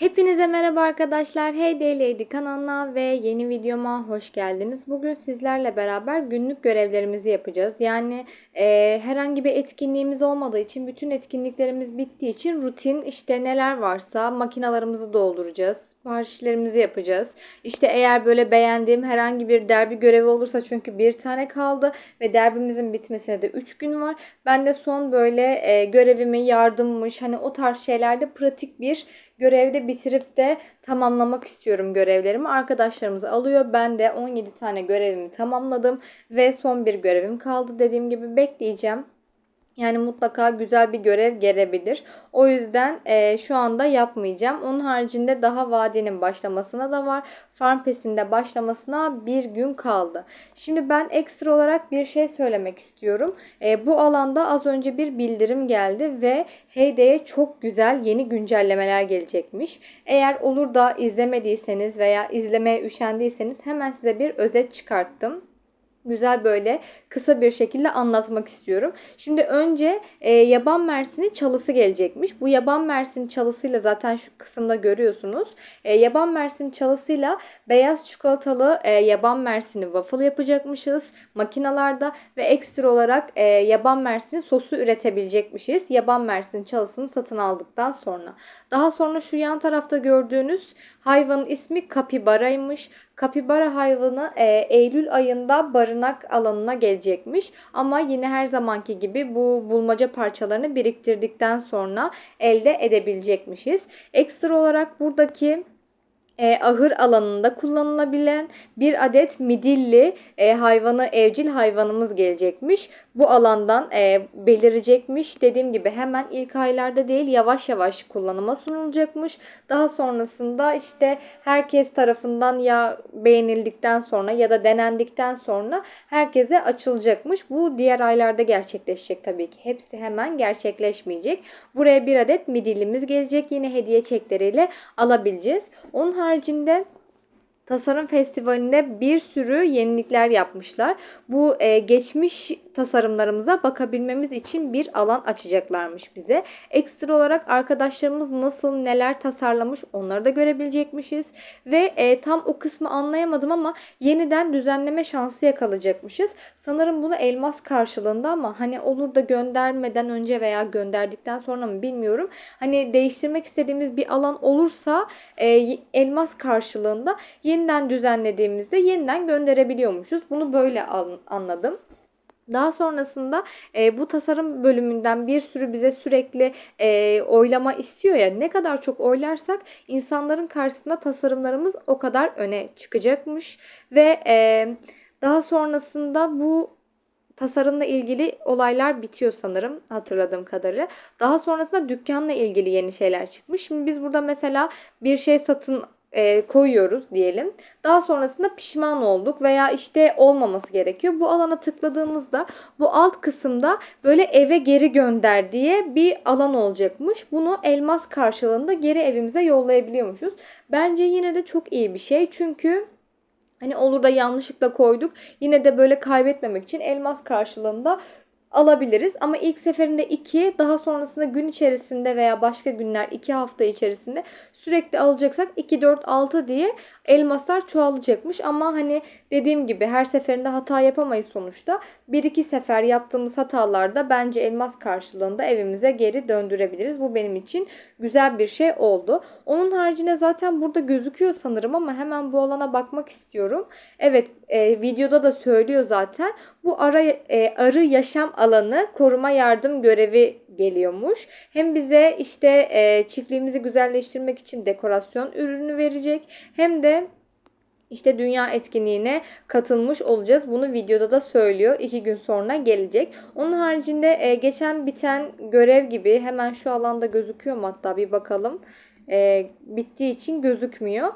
Hepinize merhaba arkadaşlar. Hey Day kanalına ve yeni videoma hoş geldiniz. Bugün sizlerle beraber günlük görevlerimizi yapacağız. Yani e, herhangi bir etkinliğimiz olmadığı için, bütün etkinliklerimiz bittiği için rutin işte neler varsa makinalarımızı dolduracağız. Siparişlerimizi yapacağız. İşte eğer böyle beğendiğim herhangi bir derbi görevi olursa çünkü bir tane kaldı ve derbimizin bitmesine de 3 gün var. Ben de son böyle e, görevimi yardımmış hani o tarz şeylerde pratik bir görevde bitirip de tamamlamak istiyorum görevlerimi. Arkadaşlarımız alıyor. Ben de 17 tane görevimi tamamladım ve son bir görevim kaldı. Dediğim gibi bekleyeceğim. Yani mutlaka güzel bir görev gelebilir. O yüzden e, şu anda yapmayacağım. Onun haricinde daha vadinin başlamasına da var. Farm Pass'in de başlamasına bir gün kaldı. Şimdi ben ekstra olarak bir şey söylemek istiyorum. E, bu alanda az önce bir bildirim geldi ve Heyday'e çok güzel yeni güncellemeler gelecekmiş. Eğer olur da izlemediyseniz veya izlemeye üşendiyseniz hemen size bir özet çıkarttım güzel böyle kısa bir şekilde anlatmak istiyorum. Şimdi önce e, yaban mersini çalısı gelecekmiş. Bu yaban mersini çalısıyla zaten şu kısımda görüyorsunuz. E, yaban mersini çalısıyla beyaz çikolatalı e, yaban mersini waffle yapacakmışız makinalarda ve ekstra olarak e, yaban mersini sosu üretebilecekmişiz. Yaban mersini çalısını satın aldıktan sonra. Daha sonra şu yan tarafta gördüğünüz hayvanın ismi kapibaraymış. Kapibara hayvanı e, Eylül ayında barınak alanına gelecekmiş. Ama yine her zamanki gibi bu bulmaca parçalarını biriktirdikten sonra elde edebilecekmişiz. Ekstra olarak buradaki e, ahır alanında kullanılabilen bir adet midilli e, hayvanı evcil hayvanımız gelecekmiş. Bu alandan e, belirecekmiş. Dediğim gibi hemen ilk aylarda değil yavaş yavaş kullanıma sunulacakmış. Daha sonrasında işte herkes tarafından ya beğenildikten sonra ya da denendikten sonra herkese açılacakmış. Bu diğer aylarda gerçekleşecek tabii ki. Hepsi hemen gerçekleşmeyecek. Buraya bir adet midillimiz gelecek. Yine hediye çekleriyle alabileceğiz. Onun haricinde Tasarım Festivali'nde bir sürü yenilikler yapmışlar. Bu e, geçmiş tasarımlarımıza bakabilmemiz için bir alan açacaklarmış bize. Ekstra olarak arkadaşlarımız nasıl neler tasarlamış onları da görebilecekmişiz. Ve e, tam o kısmı anlayamadım ama yeniden düzenleme şansı yakalayacakmışız. Sanırım bunu elmas karşılığında ama hani olur da göndermeden önce veya gönderdikten sonra mı bilmiyorum. Hani değiştirmek istediğimiz bir alan olursa e, elmas karşılığında yeniden düzenlediğimizde yeniden gönderebiliyormuşuz. Bunu böyle anladım. Daha sonrasında e, bu tasarım bölümünden bir sürü bize sürekli e, oylama istiyor ya ne kadar çok oylarsak insanların karşısında tasarımlarımız o kadar öne çıkacakmış ve e, daha sonrasında bu tasarımla ilgili olaylar bitiyor sanırım hatırladığım kadarıyla. Daha sonrasında dükkanla ilgili yeni şeyler çıkmış. Şimdi biz burada mesela bir şey satın e, koyuyoruz diyelim. Daha sonrasında pişman olduk veya işte olmaması gerekiyor. Bu alana tıkladığımızda bu alt kısımda böyle eve geri gönder diye bir alan olacakmış. Bunu elmas karşılığında geri evimize yollayabiliyormuşuz. Bence yine de çok iyi bir şey. Çünkü Hani olur da yanlışlıkla koyduk. Yine de böyle kaybetmemek için elmas karşılığında alabiliriz. Ama ilk seferinde 2 daha sonrasında gün içerisinde veya başka günler 2 hafta içerisinde sürekli alacaksak 2 4 6 diye elmaslar çoğalacakmış. Ama hani dediğim gibi her seferinde hata yapamayız sonuçta. 1-2 sefer yaptığımız hatalarda bence elmas karşılığında evimize geri döndürebiliriz. Bu benim için güzel bir şey oldu. Onun haricinde zaten burada gözüküyor sanırım ama hemen bu alana bakmak istiyorum. Evet e, videoda da söylüyor zaten. Bu ara, e, arı yaşam alanı koruma yardım görevi geliyormuş. Hem bize işte e, çiftliğimizi güzelleştirmek için dekorasyon ürünü verecek hem de işte dünya etkinliğine katılmış olacağız. Bunu videoda da söylüyor. İki gün sonra gelecek. Onun haricinde e, geçen biten görev gibi hemen şu alanda gözüküyor mu hatta bir bakalım e, bittiği için gözükmüyor.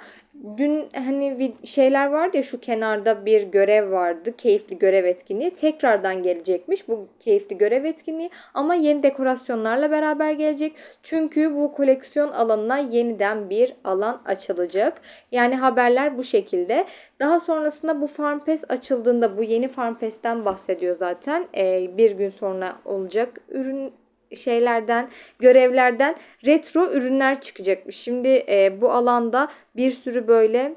Dün hani şeyler vardı ya şu kenarda bir görev vardı. Keyifli görev etkinliği. Tekrardan gelecekmiş bu keyifli görev etkinliği. Ama yeni dekorasyonlarla beraber gelecek. Çünkü bu koleksiyon alanına yeniden bir alan açılacak. Yani haberler bu şekilde. Daha sonrasında bu Farm Pass açıldığında bu yeni Farm Pass'ten bahsediyor zaten. Ee, bir gün sonra olacak ürün şeylerden, görevlerden retro ürünler çıkacakmış. Şimdi e, bu alanda bir sürü böyle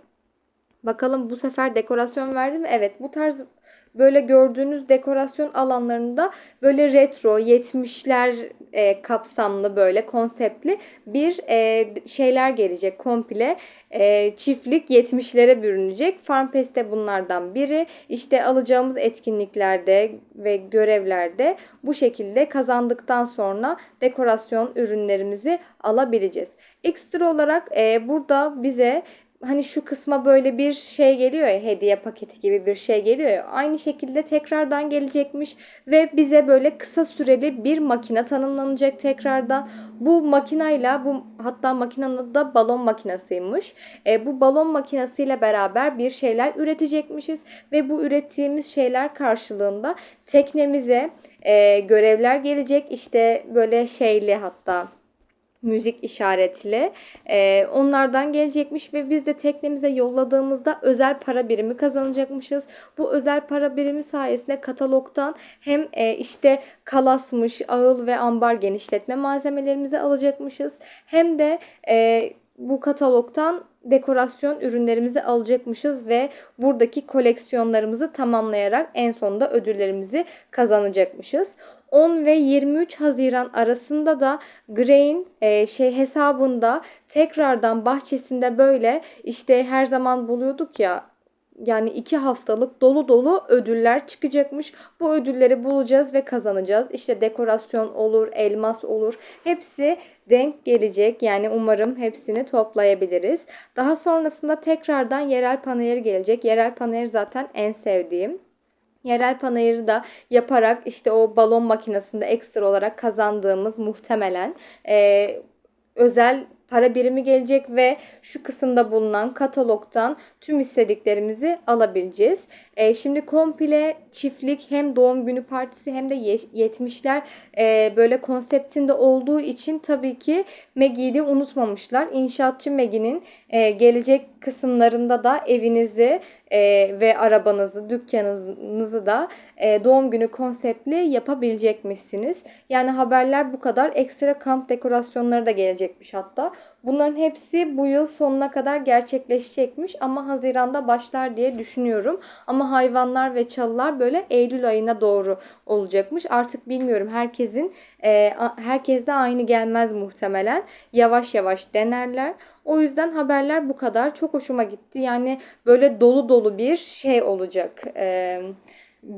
Bakalım bu sefer dekorasyon verdi mi? Evet bu tarz böyle gördüğünüz dekorasyon alanlarında böyle retro 70'ler e, kapsamlı böyle konseptli bir e, şeyler gelecek komple e, çiftlik 70'lere bürünecek. Farmfest de bunlardan biri. İşte alacağımız etkinliklerde ve görevlerde bu şekilde kazandıktan sonra dekorasyon ürünlerimizi alabileceğiz. Ekstra olarak e, burada bize hani şu kısma böyle bir şey geliyor ya hediye paketi gibi bir şey geliyor ya aynı şekilde tekrardan gelecekmiş ve bize böyle kısa süreli bir makine tanımlanacak tekrardan. Bu makinayla bu hatta makinenin adı da balon makinasıymış. E, bu balon makinesiyle beraber bir şeyler üretecekmişiz ve bu ürettiğimiz şeyler karşılığında teknemize e, görevler gelecek. İşte böyle şeyli hatta müzik işaretli. Ee, onlardan gelecekmiş ve biz de teknemize yolladığımızda özel para birimi kazanacakmışız. Bu özel para birimi sayesinde katalogdan hem e, işte kalasmış, ağıl ve ambar genişletme malzemelerimizi alacakmışız. Hem de e, bu katalogdan dekorasyon ürünlerimizi alacakmışız ve buradaki koleksiyonlarımızı tamamlayarak en sonunda ödüllerimizi kazanacakmışız. 10 ve 23 Haziran arasında da Gray'in e, şey hesabında tekrardan bahçesinde böyle işte her zaman buluyorduk ya yani iki haftalık dolu dolu ödüller çıkacakmış. Bu ödülleri bulacağız ve kazanacağız. İşte dekorasyon olur, elmas olur. Hepsi denk gelecek. Yani umarım hepsini toplayabiliriz. Daha sonrasında tekrardan yerel panayır gelecek. Yerel panayır zaten en sevdiğim. Yerel panayırı da yaparak işte o balon makinesinde ekstra olarak kazandığımız muhtemelen e, özel para birimi gelecek ve şu kısımda bulunan katalogdan tüm istediklerimizi alabileceğiz. E, şimdi komple çiftlik hem doğum günü partisi hem de 70'ler e, böyle konseptinde olduğu için tabii ki Maggie'yi de unutmamışlar. İnşaatçı Maggie'nin e, gelecek kısımlarında da evinizi e, ve arabanızı, dükkanınızı da e, doğum günü konseptli yapabilecekmişsiniz. Yani haberler bu kadar. Ekstra kamp dekorasyonları da gelecekmiş hatta. Bunların hepsi bu yıl sonuna kadar gerçekleşecekmiş ama Haziran'da başlar diye düşünüyorum. Ama hayvanlar ve çalılar böyle Eylül ayına doğru olacakmış. Artık bilmiyorum herkesin e, herkes de aynı gelmez muhtemelen. Yavaş yavaş denerler. O yüzden haberler bu kadar. Çok hoşuma gitti. Yani böyle dolu dolu bir şey olacak. Eee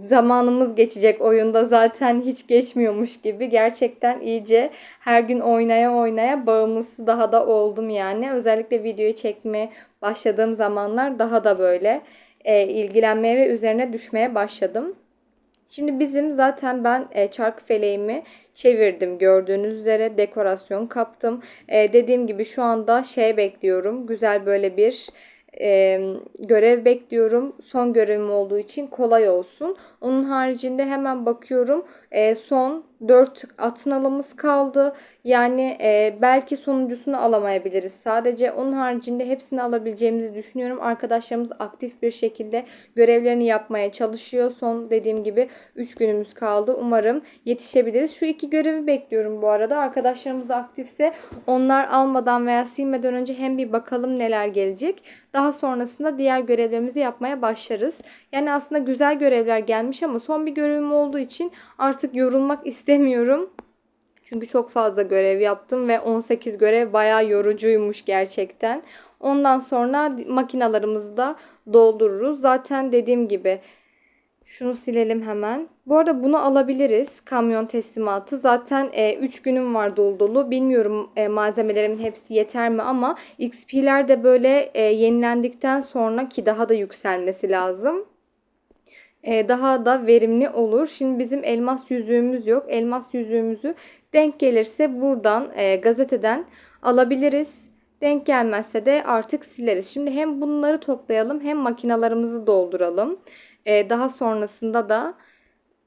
zamanımız geçecek oyunda zaten hiç geçmiyormuş gibi gerçekten iyice her gün oynaya oynaya bağımlısı daha da oldum yani. Özellikle videoyu çekmeye başladığım zamanlar daha da böyle e, ilgilenmeye ve üzerine düşmeye başladım. Şimdi bizim zaten ben e, çark feleğimi çevirdim gördüğünüz üzere dekorasyon kaptım. E, dediğim gibi şu anda şey bekliyorum güzel böyle bir e, görev bekliyorum. Son görevim olduğu için kolay olsun. Onun haricinde hemen bakıyorum. E, son 4 atın alımız kaldı. Yani e, belki sonuncusunu alamayabiliriz. Sadece onun haricinde hepsini alabileceğimizi düşünüyorum. Arkadaşlarımız aktif bir şekilde görevlerini yapmaya çalışıyor. Son dediğim gibi 3 günümüz kaldı. Umarım yetişebiliriz. Şu iki görevi bekliyorum bu arada. Arkadaşlarımız da aktifse onlar almadan veya silmeden önce hem bir bakalım neler gelecek. Daha sonrasında diğer görevlerimizi yapmaya başlarız. Yani aslında güzel görevler gelmiş ama son bir görevim olduğu için artık yorulmak istemiyorum. Çünkü çok fazla görev yaptım ve 18 görev bayağı yorucuymuş gerçekten. Ondan sonra makinalarımızı da doldururuz. Zaten dediğim gibi şunu silelim hemen. Bu arada bunu alabiliriz. Kamyon teslimatı. Zaten 3 e, günüm var dolu dolu. Bilmiyorum e, malzemelerimin hepsi yeter mi ama XP'ler de böyle e, yenilendikten sonra ki daha da yükselmesi lazım. E, daha da verimli olur. Şimdi bizim elmas yüzüğümüz yok. Elmas yüzüğümüzü denk gelirse buradan e, gazeteden alabiliriz. Denk gelmezse de artık sileriz. Şimdi hem bunları toplayalım hem makinalarımızı dolduralım. E, daha sonrasında da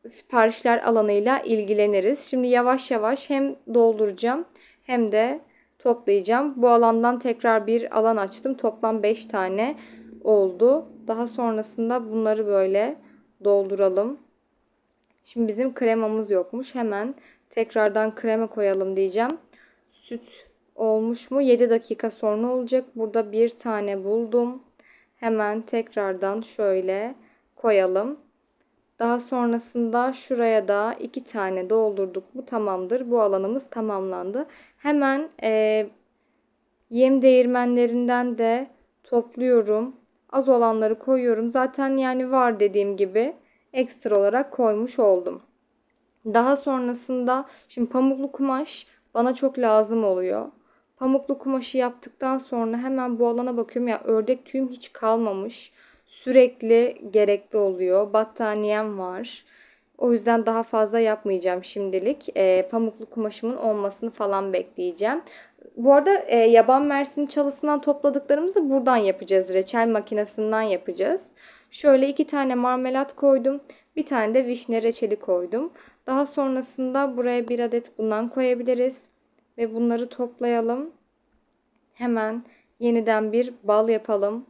siparişler alanıyla ilgileniriz. Şimdi yavaş yavaş hem dolduracağım hem de toplayacağım. Bu alandan tekrar bir alan açtım. Toplam 5 tane oldu. Daha sonrasında bunları böyle dolduralım. Şimdi bizim kremamız yokmuş. Hemen tekrardan krema koyalım diyeceğim. Süt olmuş mu? 7 dakika sonra olacak. Burada bir tane buldum. Hemen tekrardan şöyle koyalım. Daha sonrasında şuraya da iki tane doldurduk. Bu tamamdır. Bu alanımız tamamlandı. Hemen e, yem değirmenlerinden de topluyorum. Az olanları koyuyorum. Zaten yani var dediğim gibi ekstra olarak koymuş oldum. Daha sonrasında şimdi pamuklu kumaş bana çok lazım oluyor. Pamuklu kumaşı yaptıktan sonra hemen bu alana bakıyorum ya ördek tüyüm hiç kalmamış. Sürekli gerekli oluyor. Battaniyem var. O yüzden daha fazla yapmayacağım şimdilik. E, pamuklu kumaşımın olmasını falan bekleyeceğim. Bu arada e, yaban mersini çalısından topladıklarımızı buradan yapacağız. Reçel makinesinden yapacağız. Şöyle iki tane marmelat koydum. Bir tane de vişne reçeli koydum. Daha sonrasında buraya bir adet bundan koyabiliriz. Ve bunları toplayalım. Hemen yeniden bir bal yapalım.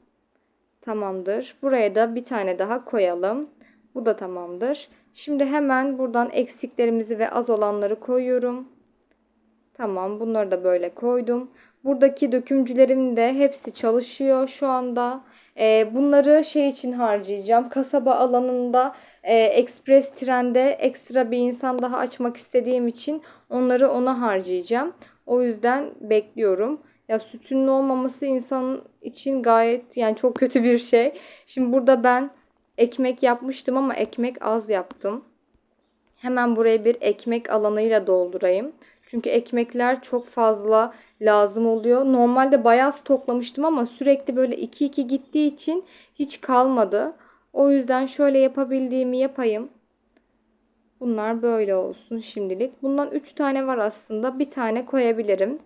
Tamamdır. Buraya da bir tane daha koyalım. Bu da tamamdır. Şimdi hemen buradan eksiklerimizi ve az olanları koyuyorum. Tamam bunları da böyle koydum. Buradaki dökümcülerim de hepsi çalışıyor şu anda. Ee, bunları şey için harcayacağım. Kasaba alanında e, ekspres trende ekstra bir insan daha açmak istediğim için onları ona harcayacağım. O yüzden bekliyorum. Ya sütünün olmaması insan için gayet yani çok kötü bir şey. Şimdi burada ben ekmek yapmıştım ama ekmek az yaptım. Hemen buraya bir ekmek alanıyla doldurayım. Çünkü ekmekler çok fazla lazım oluyor. Normalde bayağı stoklamıştım ama sürekli böyle 2-2 gittiği için hiç kalmadı. O yüzden şöyle yapabildiğimi yapayım. Bunlar böyle olsun şimdilik. Bundan 3 tane var aslında. Bir tane koyabilirim.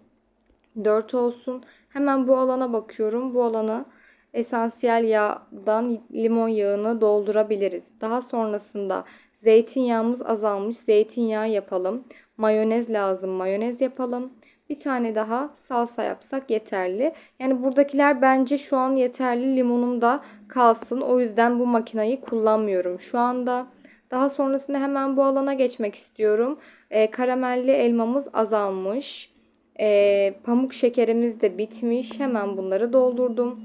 4 olsun. Hemen bu alana bakıyorum. Bu alanı esansiyel yağdan limon yağını doldurabiliriz. Daha sonrasında zeytinyağımız azalmış. Zeytinyağı yapalım. Mayonez lazım. Mayonez yapalım. Bir tane daha salsa yapsak yeterli. Yani buradakiler bence şu an yeterli. Limonum da kalsın. O yüzden bu makinayı kullanmıyorum şu anda. Daha sonrasında hemen bu alana geçmek istiyorum. E, karamelli elmamız azalmış. E, pamuk şekerimiz de bitmiş. Hemen bunları doldurdum.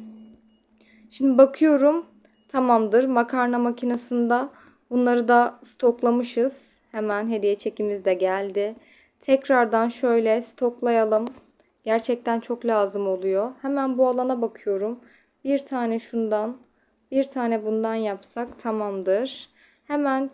Şimdi bakıyorum. Tamamdır. Makarna makinesinde bunları da stoklamışız. Hemen hediye çekimiz de geldi. Tekrardan şöyle stoklayalım. Gerçekten çok lazım oluyor. Hemen bu alana bakıyorum. Bir tane şundan, bir tane bundan yapsak tamamdır. Hemen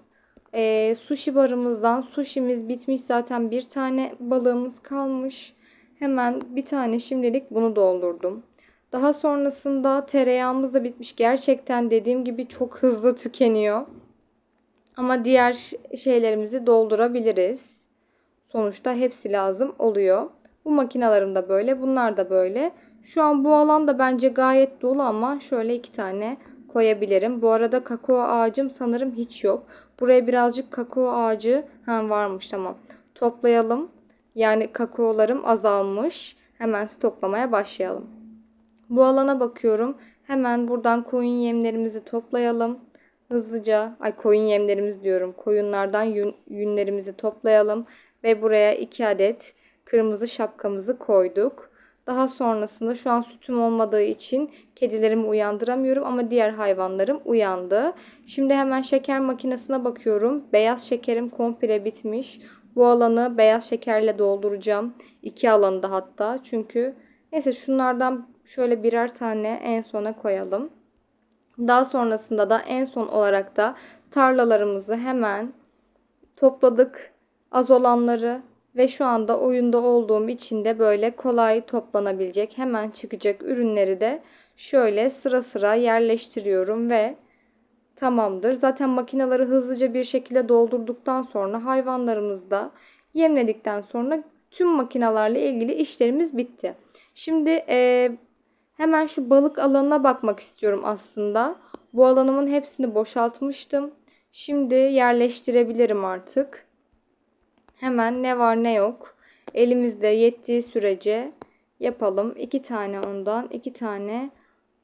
e, sushi barımızdan sushimiz bitmiş zaten bir tane balığımız kalmış. Hemen bir tane şimdilik bunu doldurdum. Daha sonrasında tereyağımız da bitmiş. Gerçekten dediğim gibi çok hızlı tükeniyor. Ama diğer şeylerimizi doldurabiliriz. Sonuçta hepsi lazım oluyor. Bu makinalarım da böyle. Bunlar da böyle. Şu an bu alan da bence gayet dolu ama şöyle iki tane koyabilirim. Bu arada kakao ağacım sanırım hiç yok. Buraya birazcık kakao ağacı hem varmış tamam. Toplayalım. Yani kakaolarım azalmış. Hemen stoklamaya başlayalım. Bu alana bakıyorum. Hemen buradan koyun yemlerimizi toplayalım. Hızlıca, ay koyun yemlerimiz diyorum. Koyunlardan yün, yünlerimizi toplayalım. Ve buraya 2 adet kırmızı şapkamızı koyduk. Daha sonrasında şu an sütüm olmadığı için kedilerimi uyandıramıyorum ama diğer hayvanlarım uyandı. Şimdi hemen şeker makinesine bakıyorum. Beyaz şekerim komple bitmiş. Bu alanı beyaz şekerle dolduracağım. İki alanı hatta. Çünkü neyse şunlardan şöyle birer tane en sona koyalım. Daha sonrasında da en son olarak da tarlalarımızı hemen topladık. Az olanları ve şu anda oyunda olduğum için de böyle kolay toplanabilecek hemen çıkacak ürünleri de şöyle sıra sıra yerleştiriyorum ve tamamdır. Zaten makineleri hızlıca bir şekilde doldurduktan sonra hayvanlarımızı da yemledikten sonra tüm makinalarla ilgili işlerimiz bitti. Şimdi e, hemen şu balık alanına bakmak istiyorum aslında. Bu alanımın hepsini boşaltmıştım. Şimdi yerleştirebilirim artık. Hemen ne var ne yok. Elimizde yettiği sürece yapalım. İki tane ondan, iki tane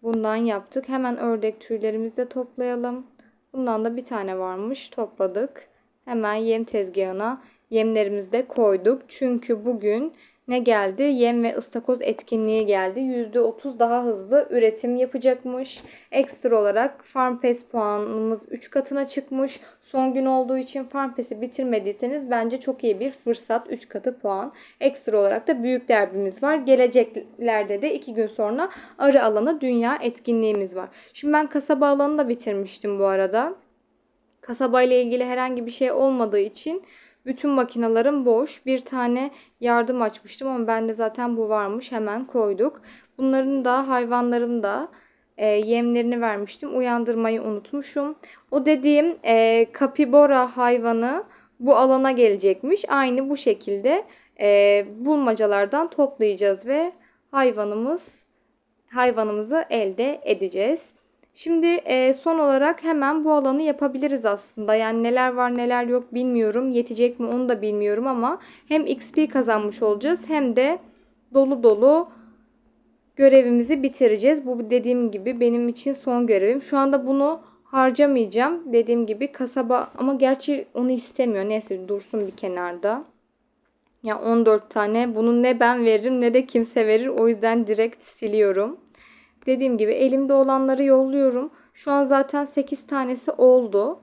bundan yaptık. Hemen ördek tüylerimizi de toplayalım. Bundan da bir tane varmış. Topladık. Hemen yem tezgahına yemlerimizi de koyduk. Çünkü bugün ne geldi? Yem ve ıstakoz etkinliği geldi. %30 daha hızlı üretim yapacakmış. Ekstra olarak FarmPes puanımız 3 katına çıkmış. Son gün olduğu için FarmPes'i bitirmediyseniz bence çok iyi bir fırsat. 3 katı puan. Ekstra olarak da büyük derbimiz var. Geleceklerde de 2 gün sonra arı alanı dünya etkinliğimiz var. Şimdi ben kasaba alanı da bitirmiştim bu arada. Kasaba ile ilgili herhangi bir şey olmadığı için bütün makinalarım boş. Bir tane yardım açmıştım ama bende zaten bu varmış. Hemen koyduk. Bunların da hayvanlarım da e, yemlerini vermiştim. Uyandırmayı unutmuşum. O dediğim e, kapibora hayvanı bu alana gelecekmiş. Aynı bu şekilde e, bulmacalardan toplayacağız ve hayvanımız hayvanımızı elde edeceğiz. Şimdi e, son olarak hemen bu alanı yapabiliriz aslında. Yani neler var neler yok bilmiyorum. Yetecek mi onu da bilmiyorum ama hem XP kazanmış olacağız hem de dolu dolu görevimizi bitireceğiz. Bu dediğim gibi benim için son görevim. Şu anda bunu harcamayacağım. Dediğim gibi kasaba ama gerçi onu istemiyor. Neyse dursun bir kenarda. Ya 14 tane. Bunu ne ben veririm ne de kimse verir. O yüzden direkt siliyorum. Dediğim gibi elimde olanları yolluyorum. Şu an zaten 8 tanesi oldu.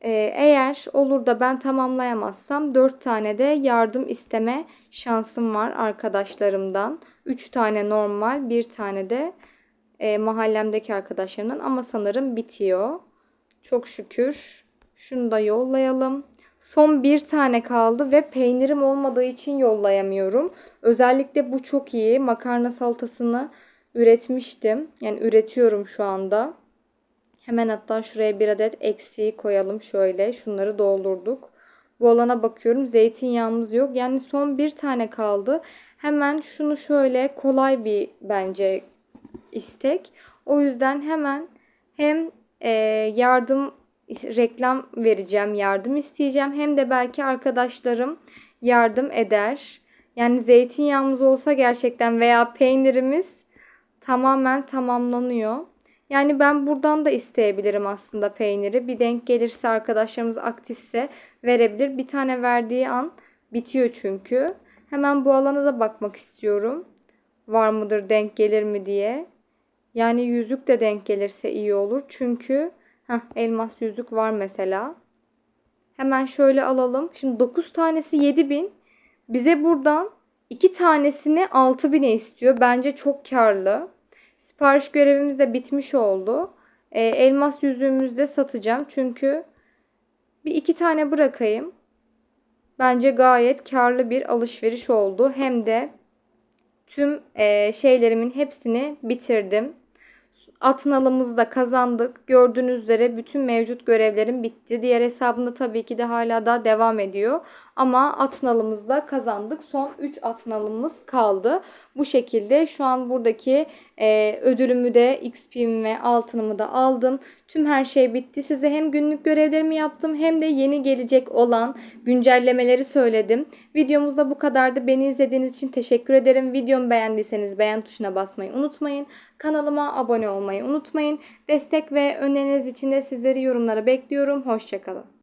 Ee, eğer olur da ben tamamlayamazsam 4 tane de yardım isteme şansım var arkadaşlarımdan. 3 tane normal, 1 tane de e, mahallemdeki arkadaşlarımdan ama sanırım bitiyor. Çok şükür. Şunu da yollayalım. Son bir tane kaldı ve peynirim olmadığı için yollayamıyorum. Özellikle bu çok iyi. Makarna salatasını üretmiştim. Yani üretiyorum şu anda. Hemen hatta şuraya bir adet eksiği koyalım şöyle. Şunları doldurduk. Bu alana bakıyorum. Zeytinyağımız yok. Yani son bir tane kaldı. Hemen şunu şöyle kolay bir bence istek. O yüzden hemen hem e, yardım reklam vereceğim, yardım isteyeceğim. Hem de belki arkadaşlarım yardım eder. Yani zeytinyağımız olsa gerçekten veya peynirimiz tamamen tamamlanıyor. Yani ben buradan da isteyebilirim aslında peyniri. Bir denk gelirse arkadaşlarımız aktifse verebilir. Bir tane verdiği an bitiyor çünkü. Hemen bu alana da bakmak istiyorum. Var mıdır denk gelir mi diye. Yani yüzük de denk gelirse iyi olur. Çünkü heh, elmas yüzük var mesela. Hemen şöyle alalım. Şimdi 9 tanesi 7000. Bize buradan 2 tanesini 6000'e istiyor. Bence çok karlı. Sipariş görevimiz de bitmiş oldu. E, elmas yüzüğümüzü de satacağım. Çünkü bir iki tane bırakayım. Bence gayet karlı bir alışveriş oldu. Hem de tüm e, şeylerimin hepsini bitirdim. Atnalımızı da kazandık. Gördüğünüz üzere bütün mevcut görevlerim bitti. Diğer hesabımda tabii ki de hala daha devam ediyor. Ama atnalımızı da kazandık. Son 3 atnalımız kaldı. Bu şekilde şu an buradaki e, ödülümü de XP'mi ve altınımı da aldım. Tüm her şey bitti. Size hem günlük görevlerimi yaptım hem de yeni gelecek olan güncellemeleri söyledim. Videomuzda bu kadardı. Beni izlediğiniz için teşekkür ederim. Videomu beğendiyseniz beğen tuşuna basmayı unutmayın. Kanalıma abone olmayı unutmayın. Destek ve öneriniz için de sizleri yorumlara bekliyorum. Hoşçakalın.